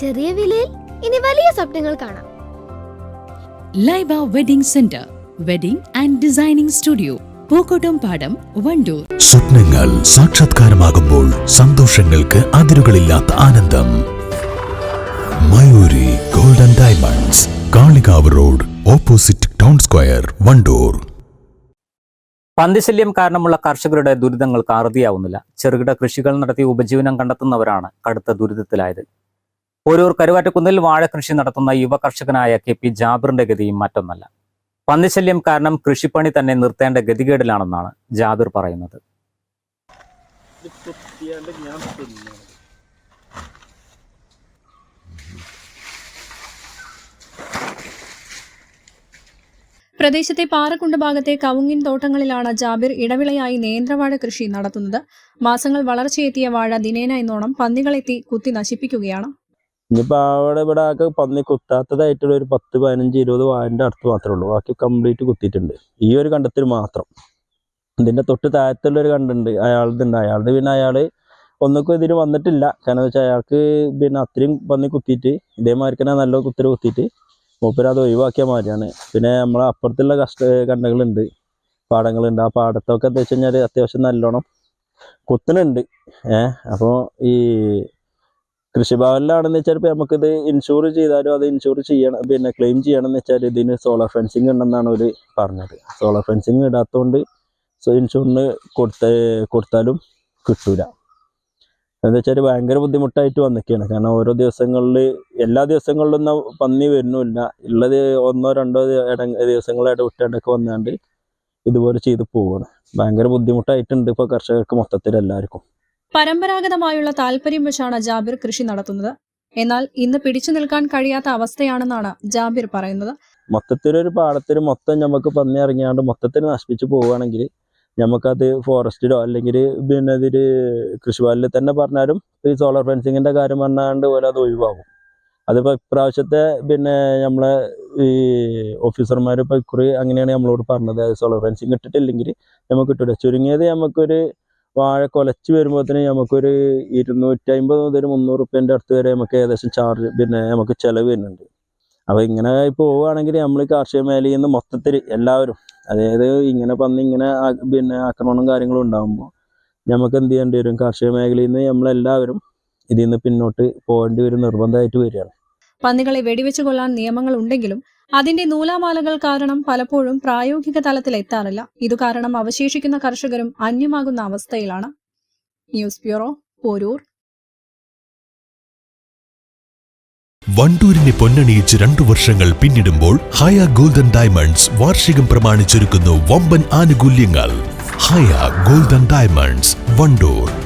ചെറിയ വിലയിൽ ഇനി വലിയ സ്വപ്നങ്ങൾ കാണാം. Laiba wedding centre wedding and designing studio Pookkottam Padam Wandoor. സ്വപ്നങ്ങൾ സാക്ഷാത്കാരമാകുമ്പോൾ സന്തോഷങ്ങൾക്ക് അതിരുകളില്ലാത്ത ആനന്ദം. Mayuri golden diamonds Kalikavu road opposite town square Wandoor. പന്തിശല്യം കാരണമുള്ള കർഷകരുടെ ദുരിതങ്ങൾക്ക് അറുതിയാവുന്നില്ല. ചെറുകിട കൃഷികൾ നടത്തി ഉപജീവനം കണ്ടെത്തുന്നവരാണ് കടുത്ത ദുരിതത്തിലായത്. ഓരൂർ കരുവാറ്റക്കുന്നിൽ വാഴ കൃഷി നടത്തുന്ന യുവ കർഷകനായ കെ പി ജാബിറിന്റെ ഗതിയും മറ്റൊന്നല്ല. പന്നിശല്യം കാരണം കൃഷിപ്പണി തന്നെ നിർത്തേണ്ട ഗതികേടിലാണെന്നാണ് ജാബിർ പറയുന്നത്. പ്രദേശത്തെ പാറക്കുണ്ട് ഭാഗത്തെ കവുങ്ങിൻ തോട്ടങ്ങളിലാണ് ജാബിർ ഇടവിളയായി നേന്ത്രവാഴ കൃഷി നടത്തുന്നത്. മാസങ്ങൾ വളർച്ചയെത്തിയ വാഴ ദിനേന എന്നോണം പന്നികളെത്തി കുത്തി നശിപ്പിക്കുകയാണ്. ഇനിയിപ്പോ അവിടെ ഇവിടെ ആകെ പന്നി കുത്താത്തതായിട്ടുള്ള ഒരു പത്ത് പതിനഞ്ച് ഇരുപത് വാഴന്റെ അടുത്ത് മാത്രമേ ഉള്ളൂ. ബാക്കി കംപ്ലീറ്റ് കുത്തിയിട്ടുണ്ട്. ഈ ഒരു കണ്ടത്തിൽ മാത്രം. ഇതിന്റെ തൊട്ട് താഴത്തുള്ള ഒരു കണ്ടുണ്ട്. അയാളുടെ അയാളുടെ പിന്നെ അയാൾ ഒന്നൊക്കെ ഇതിന് വന്നിട്ടില്ല. കാരണം വെച്ചാൽ അയാൾക്ക് പിന്നെ അത്രയും പന്നി കുത്തിയിട്ട് ഇതേമാതിരി തന്നെ നല്ല കുത്തിരി കുത്തിയിട്ട് മൂപ്പര് അത് ഒഴിവാക്കിയ മാതിരിയാണ്. പിന്നെ നമ്മളെ അപ്പുറത്തുള്ള കഷ്ട കണ്ടകളുണ്ട് പാടങ്ങളുണ്ട്. ആ പാടത്തൊക്കെ എന്താ വെച്ച് കഴിഞ്ഞാൽ അത്യാവശ്യം നല്ലോണം കുത്തനുണ്ട് ഏഹ്? അപ്പോൾ ഈ കൃഷിഭവനിലാണെന്ന് വെച്ചാൽ ഇപ്പൊ നമുക്കിത് ഇൻഷൂർ ചെയ്താലും അത് ഇൻഷൂർ ചെയ്യണം പിന്നെ ക്ലെയിം ചെയ്യണമെന്ന് വെച്ചാൽ ഇതിന് സോളാർ ഫെൻസിങ് ഉണ്ടെന്നാണ് അവർ പറഞ്ഞത്. സോളാർ ഫെൻസിങ് ഇടാത്തതുകൊണ്ട് സോ ഇൻഷൂറിന് കൊടുത്ത കൊടുത്താലും കിട്ടൂല. എന്താ വെച്ചാൽ ഭയങ്കര ബുദ്ധിമുട്ടായിട്ട് വന്നിരിക്കുകയാണ് കാരണം ഓരോ ദിവസങ്ങളിൽ എല്ലാ ദിവസങ്ങളിലൊന്നും പന്നി വരുന്നുമില്ല ഉള്ളത് ഒന്നോ രണ്ടോ ദിവസങ്ങളായിട്ട് വിട്ടിടക്ക് വന്നാണ്ട് ഇതുപോലെ ചെയ്ത് പോവാണ്. ഭയങ്കര ബുദ്ധിമുട്ടായിട്ടുണ്ട് ഇപ്പോൾ കർഷകർക്ക് മൊത്തത്തിൽ എല്ലാവർക്കും പരമ്പരാഗതമായുള്ള താല്പര്യം വെച്ചാണ് ജാബിർ കൃഷി നടത്തുന്നത്. എന്നാൽ ഇന്ന് പിടിച്ചു നിൽക്കാൻ കഴിയാത്ത അവസ്ഥയാണെന്നാണ് ജാബിർ പറയുന്നത്. മൊത്തത്തിലൊരു പാടത്തിൽ മൊത്തം നമുക്ക് പന്നി ഇറങ്ങിയാണ്ട് മൊത്തത്തിൽ നശിപ്പിച്ചു പോവുകയാണെങ്കിൽ നമുക്കത് ഫോറസ്റ്റിലോ അല്ലെങ്കിൽ പിന്നെ ഇതിൽ കൃഷിഭവനിൽ തന്നെ പറഞ്ഞാലും ഈ സോളർ ഫെൻസിങ്ങിന്റെ കാര്യം പറഞ്ഞാണ്ട് പോലെ അത് ഒഴിവാകും. അതിപ്പോൾ ഇപ്രാവശ്യത്തെ പിന്നെ നമ്മളെ ഈ ഓഫീസർമാർ ഇപ്പോൾ ഇക്കുറി അങ്ങനെയാണ് നമ്മളോട് പറഞ്ഞത്. സോളർ ഫെൻസിങ് ഇട്ടിട്ടില്ലെങ്കിൽ നമുക്ക് കിട്ടില്ല ചുരുങ്ങിയത് നമുക്കൊരു വാഴ കൊലച്ച് വരുമ്പോഴത്തേന് നമുക്കൊരു ഇരുന്നൂറ്റി അമ്പത് മുതൽ മുന്നൂറ് റുപ്യന്റെ അടുത്ത് വരെ നമുക്ക് ഏകദേശം ചാർജ് പിന്നെ നമുക്ക് ചിലവ് വരുന്നുണ്ട്. അപ്പോൾ ഇങ്ങനെ പോവുകയാണെങ്കിൽ നമ്മൾ കാർഷിക മേഖലയിൽ നിന്ന് മൊത്തത്തിൽ എല്ലാവരും അതായത് ഇങ്ങനെ പന്നി ഇങ്ങനെ പിന്നെ ആക്രമണവും കാര്യങ്ങളും ഉണ്ടാകുമ്പോൾ നമുക്ക് എന്ത് ചെയ്യേണ്ടി വരും? കാർഷിക മേഖലയിൽ നിന്ന് നമ്മളെല്ലാവരും ഇതിൽ നിന്ന് പിന്നോട്ട് പോകേണ്ടി വരും നിർബന്ധമായിട്ട് വരികയാണ്. പന്നികളെ വെടിവെച്ചു കൊള്ളാൻ നിയമങ്ങൾ ഉണ്ടെങ്കിലും അതിന്റെ നൂലാമാലകൾ കാരണം പലപ്പോഴും പ്രായോഗിക തലത്തിൽ എത്താറില്ല. ഇതു കാരണം അവശേഷിക്കുന്ന കർഷകരും അന്യമാകുന്ന അവസ്ഥയിലാണ്. News bureau Porur. വണ്ടൂരിനെ പൊന്നണിയിച്ച് രണ്ടു വർഷങ്ങൾ പിന്നിടുമ്പോൾ ഹയ ഗോൾഡൻ ഡയമണ്ട്സ് വാർഷികം പ്രമാണിച്ചൊരുക്കുന്നു വമ്പൻ ആനുകൂല്യങ്ങൾ. Haya golden diamonds Wandoor.